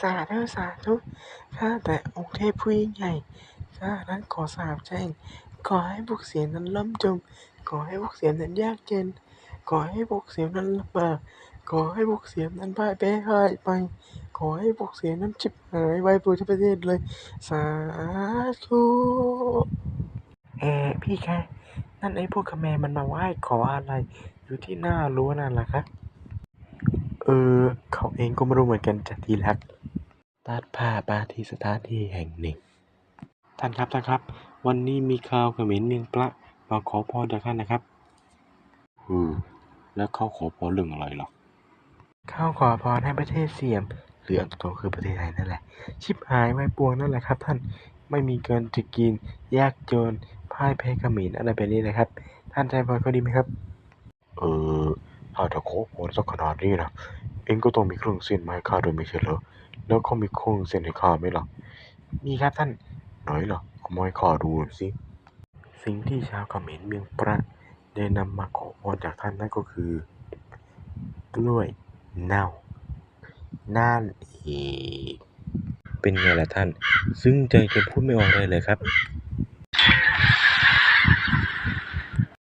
สาธุสาธุข้าแต่องค์เทพผู้ยิ่งใหญ่ข้านั้นขอสาบแช่งขอให้พวกเสียงนั้นล่มจม ขอให้พวกเสียงนั้นยากเย็นขอให้พวกเสียงนั้นลำบากขอให้พวกเสียงนั้นพ่ายแพ้หายไป ขอให้พวกเสียงนั้นชิบหายไว้ทั่วประเทศเลย สาธุเออพี่คะนั่นไอ้พวกคาแมมันมาไหว้ขออะไร อยู่ที่หน้ารั้วนั่นแหละครับเออ เขาเองก็ไม่รู้เหมือนกันจ้ะทีรัก ตัดผ้าปาที่สถานที่แห่งหนึ่ง ท่านครับท่านครับ วันนี้มีข่าวเขมรเมียงปละมาขอพรจากท่านนะครับอือแล้วเขาขอพรเรื่องอะไรหรอเขาขอพรให้ประเทศเสียมหรืออันโตคือประเทศไทยนั่นแหละ ชิบหายไว้ปวงนั่นแหละครับ ท่านไม่มีเกินจะกินยากจนพ่ายแพ้เขมรอะไรแบบนี้นะครับ ท่านใจพรเขาดีไหมครับ เออถ้าจะขอพรสักขนาดนี้นะ เองก็ต้องมีเครื่องเส้นมาให้ข้าด้วยไม่ใช่เหรอ แล้วเขามีเครื่องเส้นให้ข้าไหมล่ะ มีครับท่าน ไหนล่ะเอามาให้ข้าดูหน่อยสิ สิ่งที่ชาวเขมรเมืองปราได้นำมาขอพรจากท่านนั่นก็คือกล้วยเน่า นั่นเอง เป็นไงล่ะท่าน ซึ่งใจจนพูดไม่ออกเลยเลยครับ